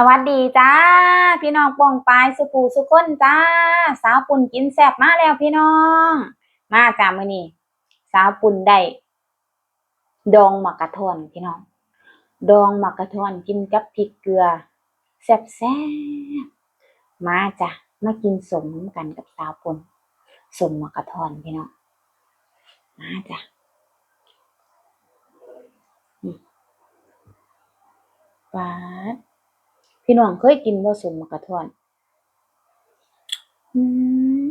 สวัสดีจ้า พี่น้องปองปายสุปูสุก้นจ้า สาวปุ่นกินแซ่บมาแล้วพี่น้อง มาจ้ามื้อนี้สาวปุ่นได้ดองหมักกะทอนพี่น้อง ดองหมักกะทอนกินกับพริกเกลือ แซ่บแซ่บมาจ้ะมากินสมกันกับสาวปุ่นสมหมักกะทอนพี่น้องมาจ้ะนี่ปาด พี่น้องเคยกินบ่สมมะกะท้อนอืม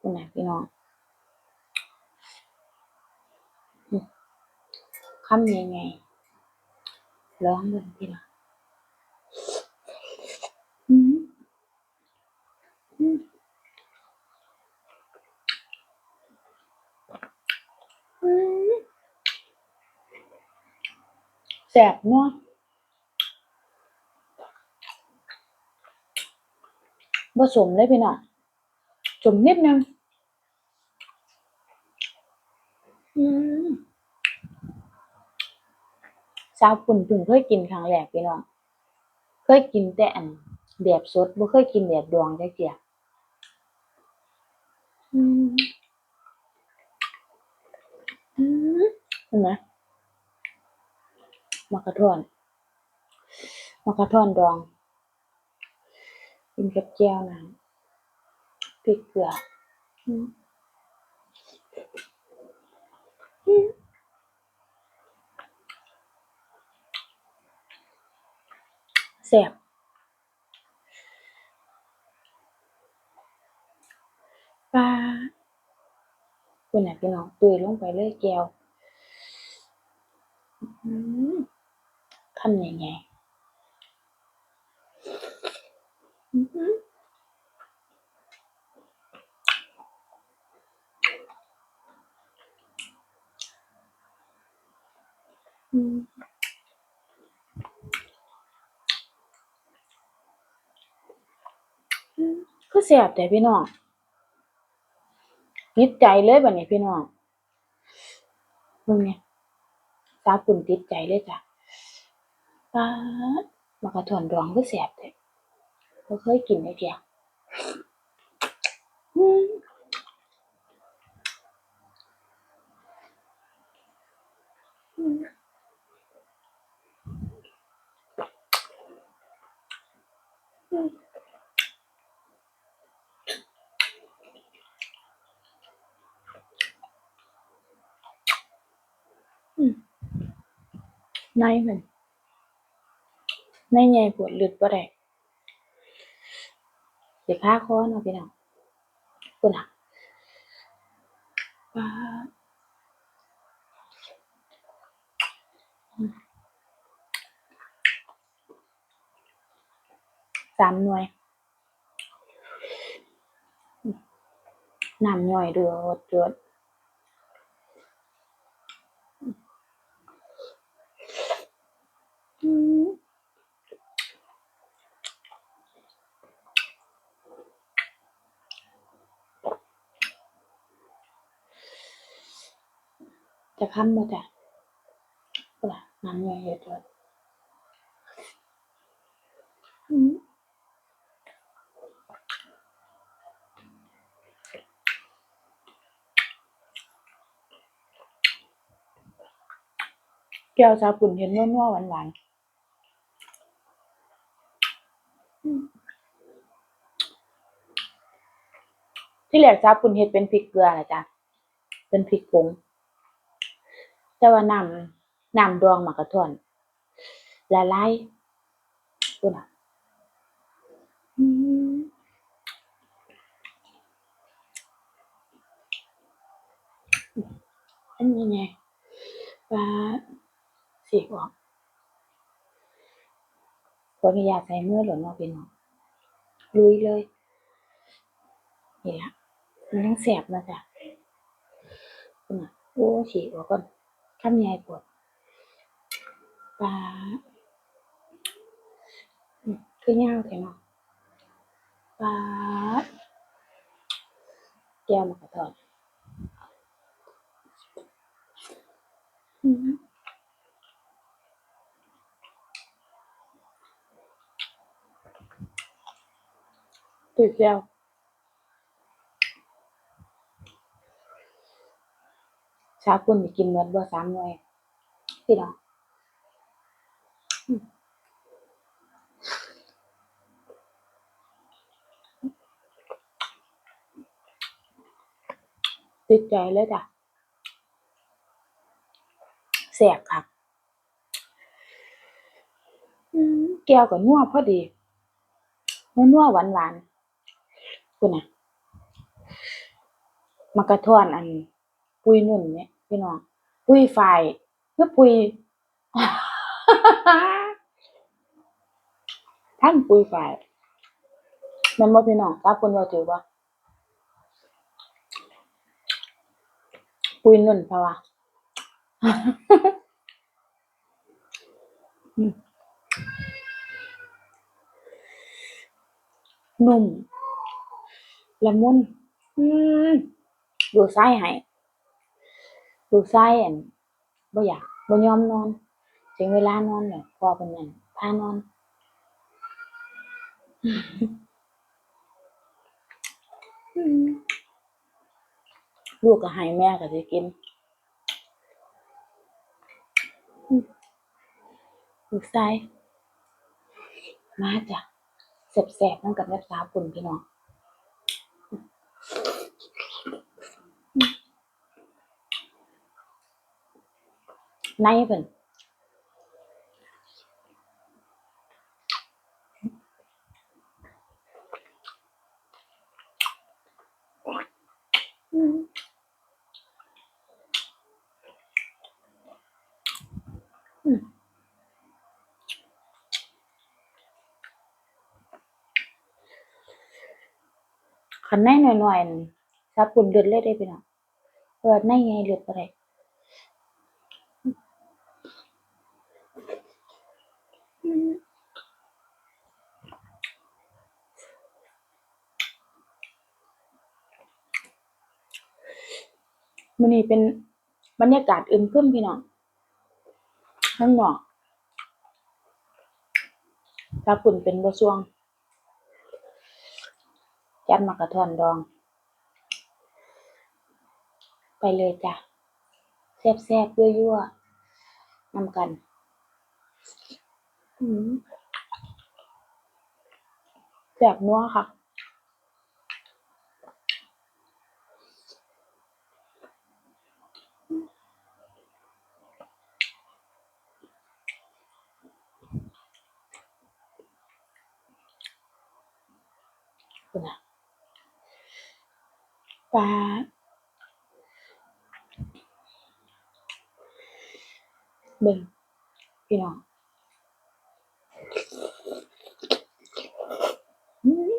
คุณน่ะพี่น้องอืมคำยังไงร้องเบิ่งพี่น้องอืมอืมอืมแซ่บเนาะ ผสมเลยพี่น้องสมนิดนึงอืมสาวปุ่นเพิ่งเคยกินครั้งแรกพี่น้องเคยกินแต่อันแบบสดบ่เคยกินแบบดองจักเที่ยอืมอืมเห็นไหมมักกะท่อนมักกะท่อนดอง กินกับแจ่วน้ำพริกเกลืออืมอืมแซ่บปลาคุณน่ะพี่น้องตุยลงไปเลยแก้วอืมคำใหญ่ๆ อือหืออืมอืมคือแซ่บแต่พี่น้องติดใจเลยแบัดนี้พี่น้องเบิ่งเนี่ยสาปุ่นติดใจเลยจ้ะป๊าดมักกะท่อนดองคือแซ่บแท้ บ่เคยกินจักเที่ยอืมอืมอืมอืมในมันในใหญ่โพดลึกบ่ได้ สิพาคอเนาะพี่น้องพู้นน่ะป๊าสามหน่วยอืมน้ำย่อยเดือดเดือดอืม จะคำบ่จ้ะพู้นน่ะน้ำย่อยเดือดเดือดอืมแก้วชาปุ่นเห็นนัวๆหวานๆอืมที่แรกชาปุ่นเฮ็ดเป็นพริกเกลือนะจ้ะเป็นพริกผง แต่ว่าน้ำน้ำดองมักกะท่อนละลายพู้นน่ะอืมอันนี้ไงปลาฉีกออกขออนุญาตใส่เมื่อโลดเนาะพี่น้องลุยเลย นี่ละมันยังแซ่บนาะจ้ะพู้นน่ะโอ้ฉีกออกก่อน căn nhà của và ừ, cưới nhau thế nào. Và kêu mà thở thôi. Ừ. Tuyệt ยาวปุ่นกินเมือนบ่สามหน่วยพี่น้องติดใจเลยจ้ะแสบค่ะอืมแก้วกับนัวพอดีนัวนัวหวานหวานคุณนะมากระท้อนอันปุยนุ่นเนี่ย พี่น้องปุยฝ่ายเพื่อปุยท่านปุยฝ่ายแม่นบ่พี่น้องกล้าคนว่าถือว่าปุยนุ่นเพราะว่ามนุ่มละมุนดูไส้ให้ ดูไส้อันบ่อยากบ่ยอมนอน ถึงเวลานอนแล้วพอเป็นนั่นพานอน ลูกก็ให้แม่ก็สิกินลูกไส้มาจ้ะแซ่บๆนั่นกับแม่สาวปุ่นพี่น้อง ในเพิ่นอืมอืมคันในหน่อยๆนั่นสาวปุ่นเลือดเลยเด้พี่น้องเพราะว่าในใหญ่เลือดบ่ได้อื มื้อนี้เป็นบรรยากาศอึมครึมพี่น้องข้างนอกตาปุ่นเป็นบ่ช่วง จัดมากระทอนดอง ไปเลยจ้ะแซ่บๆยั่วๆนำกันแซ่บนัวค่ะ คุณน่ะปลาเบิ่งพี่น้องอืม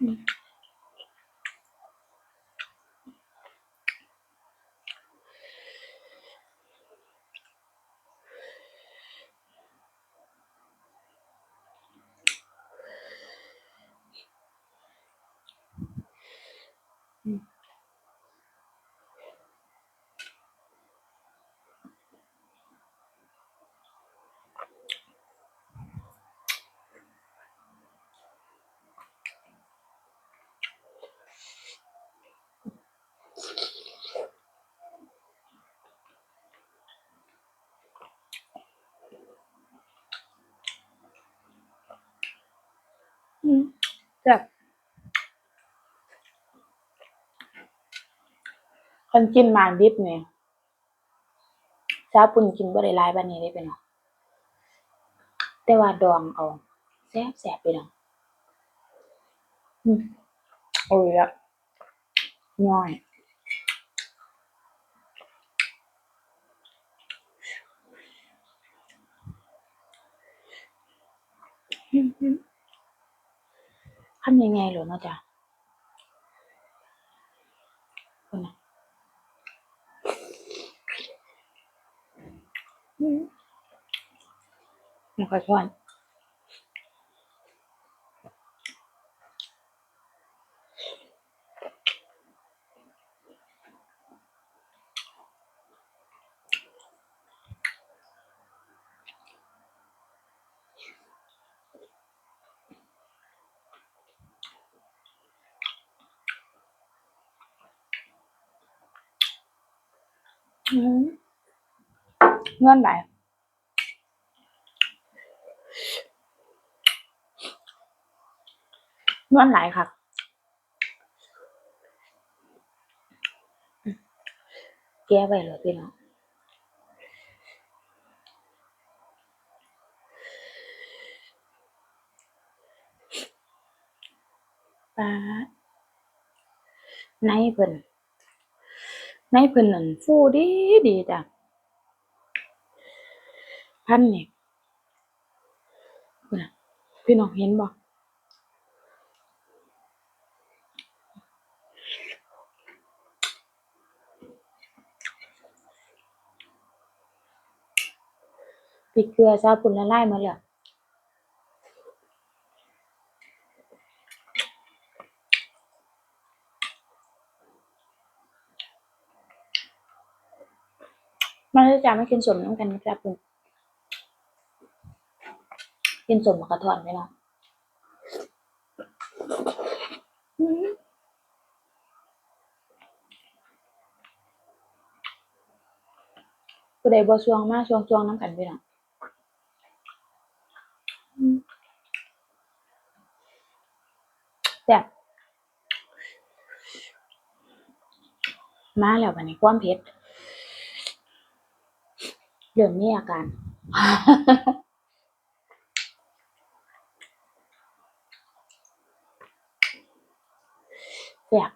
อื แซ่บคนกินมากดิบเนี่ยชาวปุ่นกินบ่ได้หลายปานนี้เด้พี่น้อแต่ว่าดองเอาแซ่บแซ่บไปน้ออืมโอ้ยละย่อยอืม ทำยังไงหรอเนาะจ๊ะคนนะไม่ค่อยชวน เงื่อนไหลเงื่อนไหลค่ะแก้ไปเลยพี่น้องปลาในเพิ่น ในเพิ่นนั่นฟูดีดีจ้ะพันนี่นะพี่น้องเห็นบ่พริกเกลือซาปุ่นละลายหมาแล้วมาเลย จ้ะมากินสมน้ำกันนะจ๊ะปุ่นกินสมกระท่อนไปเนาะอืมผู้ใดบ่ช่วงมาช่วงช่วงน้ำกันพี่น้องแซ่บมาแล้วบัดนี้ความเผ็ด เริ่มมีอาการแซ่บ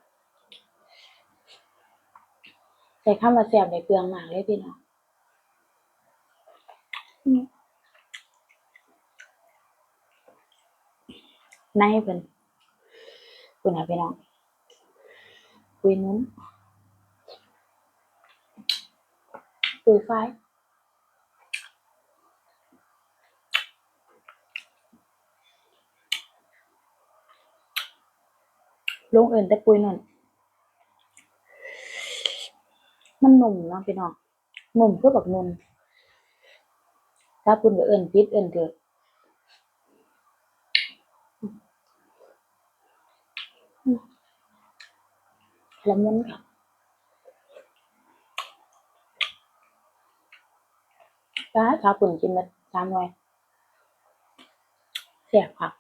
ใช้คำว่าแซ่บได้เปลืองมากเลยพี่น้องอืมในเพิ่นคุณนะพี่น้องปุยนุ่มปุยฝ้าย ลงเอินแต่ปุยนั่น มันหนุ่มเนาะพี่น้องนุ่มคือบักนุ่มถ้าเพิ่นก็เอินผิดเอิ้นถูกอืมละมุนค่ะป๊าถ้าเพิ่นกินเบิดสามหน่วยแซ่บคัก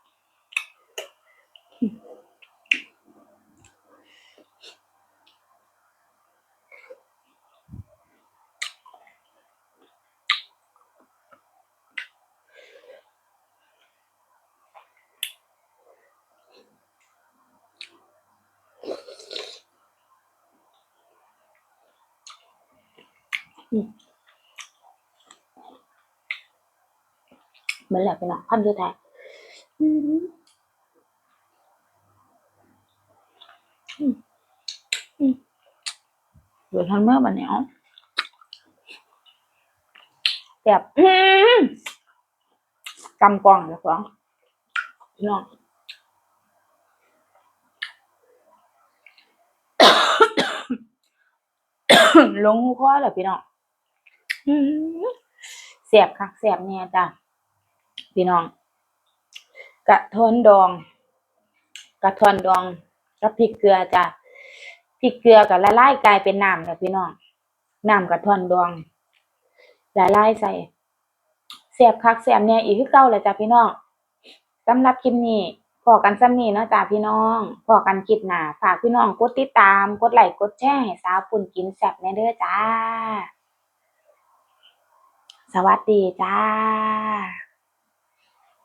เหมือนแหล้วพี่น้องคำสุดท้ายเดี๋ยวทันเมื่อบัดนี้เอาแซ่บกำกองเจ้าของพี่น้องลงคอแล้วพี่น้อง อื้อหือแซ่บคักแซ่บแน่จ้ะพี่น้อง กระท้อนดอง กระท้อนดองกับพริกเกลือจ้ะพริกเกลือก็ละลายกลายเป็นน้ำแล้วพี่น้องน้ำกระท้อนดองละลายใส่แซ่บคักแซ่บแน่อีกคือเก่าแหละจ้ะพี่น้องสำหรับคลิปนี้พอกันสำนี้เนาะจ้ะพี่น้องพอกันคลิปหน้าฝากพี่น้องกดติดตาม กดไลค์กดแชร์ให้สาวปุ่นกินแซ่บแน่เด้อจ้า สวัสดีจ้า